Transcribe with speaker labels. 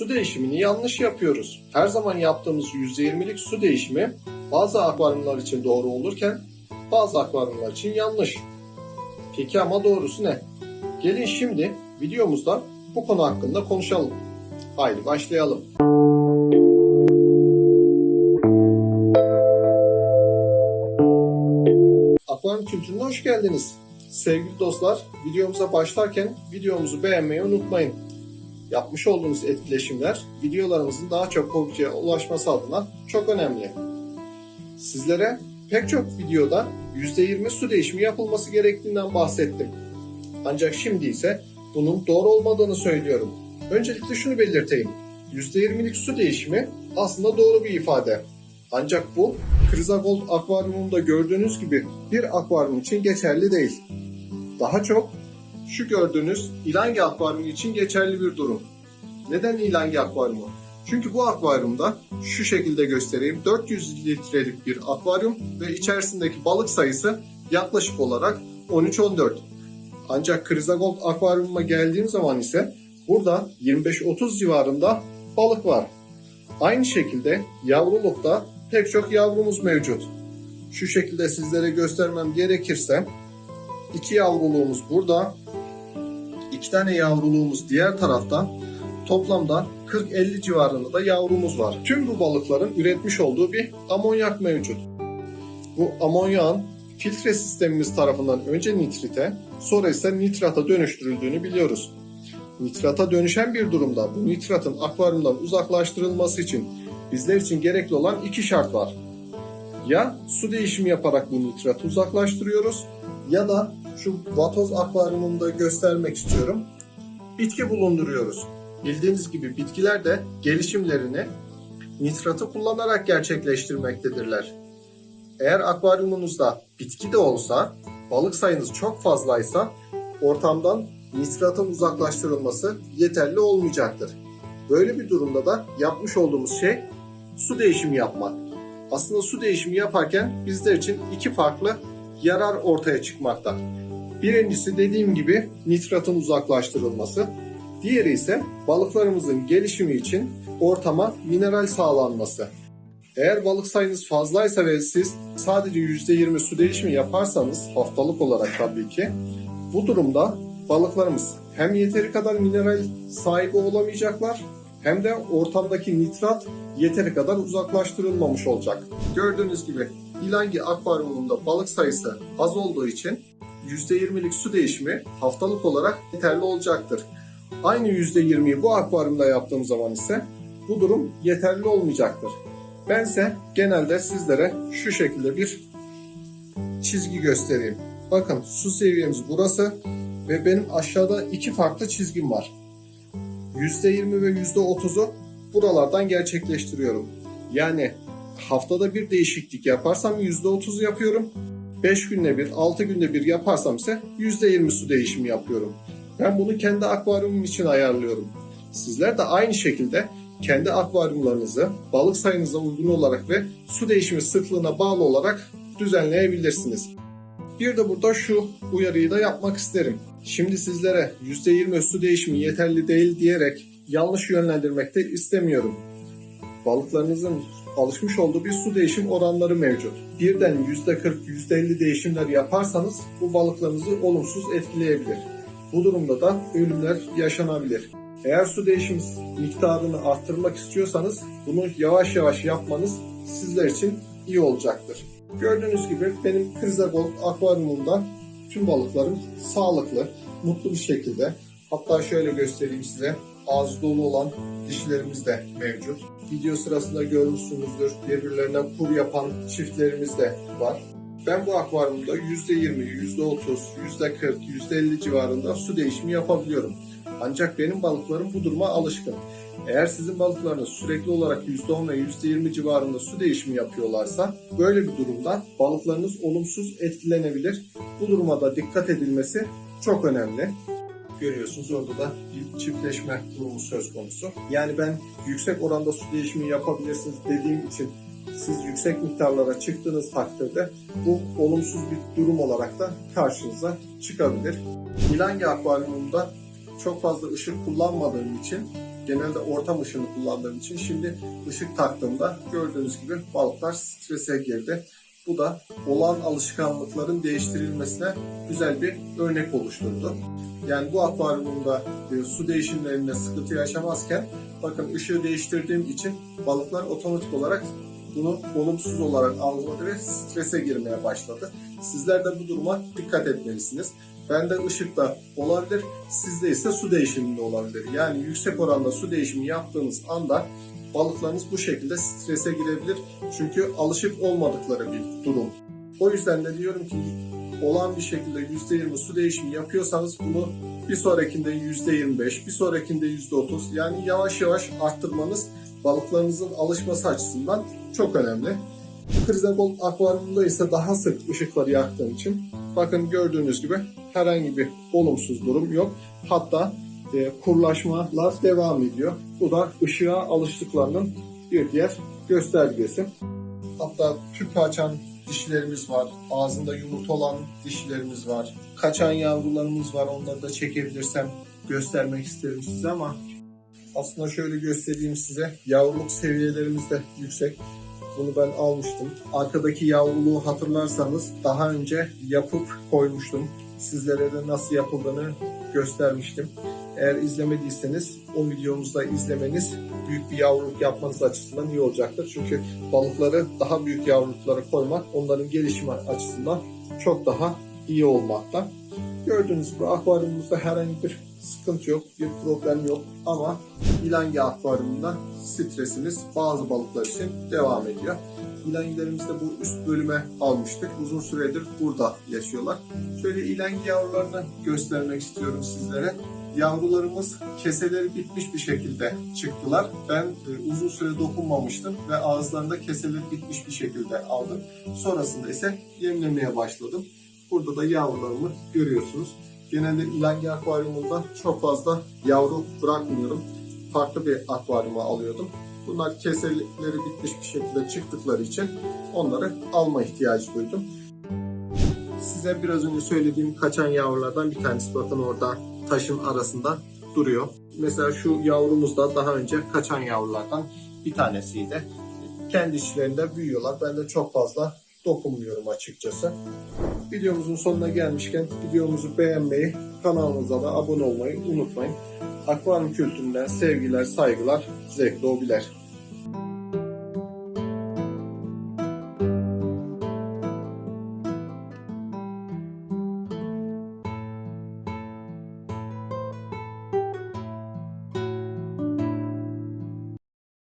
Speaker 1: Su değişimini yanlış yapıyoruz. Her zaman yaptığımız %20'lik su değişimi bazı akvaryumlar için doğru olurken bazı akvaryumlar için yanlış. Peki ama doğrusu ne? Gelin şimdi videomuzda bu konu hakkında konuşalım. Haydi başlayalım. Akvaryum kültürüne hoş geldiniz. Sevgili dostlar, videomuza başlarken videomuzu beğenmeyi unutmayın. Yapmış olduğunuz etkileşimler videolarımızın daha çok hobiciye ulaşması adına çok önemli. Sizlere pek çok videoda %20 su değişimi yapılması gerektiğinden bahsettim. Ancak şimdi ise bunun doğru olmadığını söylüyorum. Öncelikle şunu belirteyim. %20'lik su değişimi aslında doğru bir ifade. Ancak bu Krizagold akvaryumunda gördüğünüz gibi bir akvaryum için geçerli değil. Daha çok şu gördüğünüz İlangi akvaryumu için geçerli bir durum. Neden İlangi akvaryumu? Çünkü bu akvaryumda şu şekilde göstereyim 400 litrelik bir akvaryum ve içerisindeki balık sayısı yaklaşık olarak 13-14. Ancak Krizagold akvaryumuma geldiğim zaman ise burada 25-30 civarında balık var. Aynı şekilde yavrulukta pek çok yavrumuz mevcut. Şu şekilde sizlere göstermem gerekirse iki yavruluğumuz burada, iki tane yavruluğumuz diğer tarafta. Toplamda 40-50 civarında da yavrumuz var. Tüm bu balıkların üretmiş olduğu bir amonyak mevcut. Bu amonyağın filtre sistemimiz tarafından önce nitrite, sonra ise nitrata dönüştürüldüğünü biliyoruz. Nitrata dönüşen bir durumda bu nitratın akvaryumdan uzaklaştırılması için bizler için gerekli olan iki şart var. Ya su değişimi yaparak bu nitratı uzaklaştırıyoruz ya da şu vatoz akvaryumunda göstermek istiyorum. Bitki bulunduruyoruz. Bildiğiniz gibi bitkiler de gelişimlerini nitratı kullanarak gerçekleştirmektedirler. Eğer akvaryumunuzda bitki de olsa, balık sayınız çok fazlaysa ortamdan nitratın uzaklaştırılması yeterli olmayacaktır. Böyle bir durumda da yapmış olduğumuz şey su değişimi yapmak. Aslında su değişimi yaparken bizler için iki farklı yarar ortaya çıkmakta. Birincisi dediğim gibi nitratın uzaklaştırılması. Diğeri ise balıklarımızın gelişimi için ortama mineral sağlanması. Eğer balık sayınız fazlaysa ve siz sadece %20 su değişimi yaparsanız haftalık olarak tabii ki bu durumda balıklarımız hem yeteri kadar mineral sahibi olamayacaklar hem de ortamdaki nitrat yeteri kadar uzaklaştırılmamış olacak. Gördüğünüz gibi İlangi akvaryumunda balık sayısı az olduğu için %20'lik su değişimi haftalık olarak yeterli olacaktır. Aynı %20'yi bu akvaryumda yaptığım zaman ise bu durum yeterli olmayacaktır. Bense genelde sizlere şu şekilde bir çizgi göstereyim. Bakın su seviyemiz burası ve benim aşağıda iki farklı çizgim var. %20 ve %30'u buralardan gerçekleştiriyorum. Yani haftada bir değişiklik yaparsam %30 yapıyorum. 5 günde bir, 6 günde bir yaparsam ise %20 su değişimi yapıyorum. Ben bunu kendi akvaryumum için ayarlıyorum. Sizler de aynı şekilde kendi akvaryumlarınızı balık sayınıza uygun olarak ve su değişimi sıklığına bağlı olarak düzenleyebilirsiniz. Bir de burada şu uyarıyı da yapmak isterim. Şimdi sizlere %20 su değişimi yeterli değil diyerek yanlış yönlendirmek de istemiyorum. Balıklarınızın alışmış olduğu bir su değişim oranları mevcut. Birden %40, %50 değişimler yaparsanız bu balıklarınızı olumsuz etkileyebilir. Bu durumda da ölümler yaşanabilir. Eğer su değişim miktarını arttırmak istiyorsanız bunu yavaş yavaş yapmanız sizler için iyi olacaktır. Gördüğünüz gibi benim Krizagold akvaryumumda tüm balıklarım sağlıklı, mutlu bir şekilde. Hatta şöyle göstereyim size. Ağzı dolu olan dişilerimiz de mevcut. Video sırasında görmüşsünüzdür. Birbirlerine kur yapan çiftlerimiz de var. Ben bu akvaryumda %20, %30, %40, %50 civarında su değişimi yapabiliyorum. Ancak benim balıklarım bu duruma alışkın. Eğer sizin balıklarınız sürekli olarak %10 ve %20 civarında su değişimi yapıyorlarsa böyle bir durumda balıklarınız olumsuz etkilenebilir. Bu duruma da dikkat edilmesi çok önemli. Görüyorsunuz orada da bir çiftleşme durumu söz konusu. Yani ben yüksek oranda su değişimi yapabilirsiniz dediğim için siz yüksek miktarlara çıktığınız takdirde bu olumsuz bir durum olarak da karşınıza çıkabilir. İlangi akvaryumunda çok fazla ışık kullanmadığım için genelde ortam ışığını kullandığım için şimdi ışık taktığımda gördüğünüz gibi balıklar strese girdi. Bu da olan alışkanlıkların değiştirilmesine güzel bir örnek oluşturdu. Yani bu akvaryumda e, su değişimlerinde sıkıntı yaşamazken bakın ışığı değiştirdiğim için balıklar otomatik olarak bunu olumsuz olarak algıladı ve strese girmeye başladı. Sizler de bu duruma dikkat etmelisiniz. Bende ışıkta olabilir, sizde ise su değişiminde olabilir. Yani yüksek oranda su değişimi yaptığınız anda balıklarınız bu şekilde strese girebilir. Çünkü alışık olmadıkları bir durum. O yüzden de diyorum ki olan bir şekilde %20 su değişimi yapıyorsanız bunu bir sonrakinde %25, bir sonrakinde %30 yani yavaş yavaş arttırmanız balıklarınızın alışması açısından çok önemli. Krizagol akvaryumunda ise daha sık ışıkları yaktığım için bakın gördüğünüz gibi herhangi bir olumsuz durum yok. Hatta e, kurlaşmalar devam ediyor. Bu da ışığa alıştıklarının bir diğer göstergesi. Hatta tüp açan dişilerimiz var. Ağzında yumurta olan dişilerimiz var. Kaçan yavrularımız var. Onları da çekebilirsem göstermek isterim size ama aslında şöyle göstereyim size. Yavruluk seviyelerimiz de yüksek. Bunu ben almıştım. Arkadaki yavruluğu hatırlarsanız daha önce yapıp koymuştum. Sizlere de nasıl yapıldığını göstermiştim. Eğer izlemediyseniz o videomuzda izlemeniz büyük bir yavruluk yapmanız açısından iyi olacaktır. Çünkü balıkları daha büyük yavruluklara koymak onların gelişimi açısından çok daha iyi olmakta. Gördüğünüz gibi akvaryumumuzda herhangi bir sıkıntı yok, bir problem yok ama İlanga akvaryumunda stresimiz bazı balıklar için devam ediyor. İlangilerimizi de bu üst bölüme almıştık. Uzun süredir burada yaşıyorlar. Şöyle ilangi yavrularını göstermek istiyorum sizlere. Yavrularımız keseleri bitmiş bir şekilde çıktılar. Ben e, uzun süre dokunmamıştım ve ağızlarında keseleri bitmiş bir şekilde aldım. Sonrasında ise yemlemeye başladım. Burada da yavrularımı görüyorsunuz. Genelde ilangi akvaryumunda çok fazla yavru bırakmıyorum. Farklı bir akvaryuma alıyordum. Bunlar keseleri bitmiş bir şekilde çıktıkları için onları alma ihtiyacı duydum. Size biraz önce söylediğim kaçan yavrulardan bir tanesi bakın orada taşın arasında duruyor. Mesela şu yavrumuz da daha önce kaçan yavrulardan bir tanesiydi. Kendi içlerinde büyüyorlar. Ben de çok fazla dokunmuyorum açıkçası. Videomuzun sonuna gelmişken videomuzu beğenmeyi, kanalımıza da abone olmayı unutmayın. Akvaryum kültüründen sevgiler, saygılar, zevkli hobiler.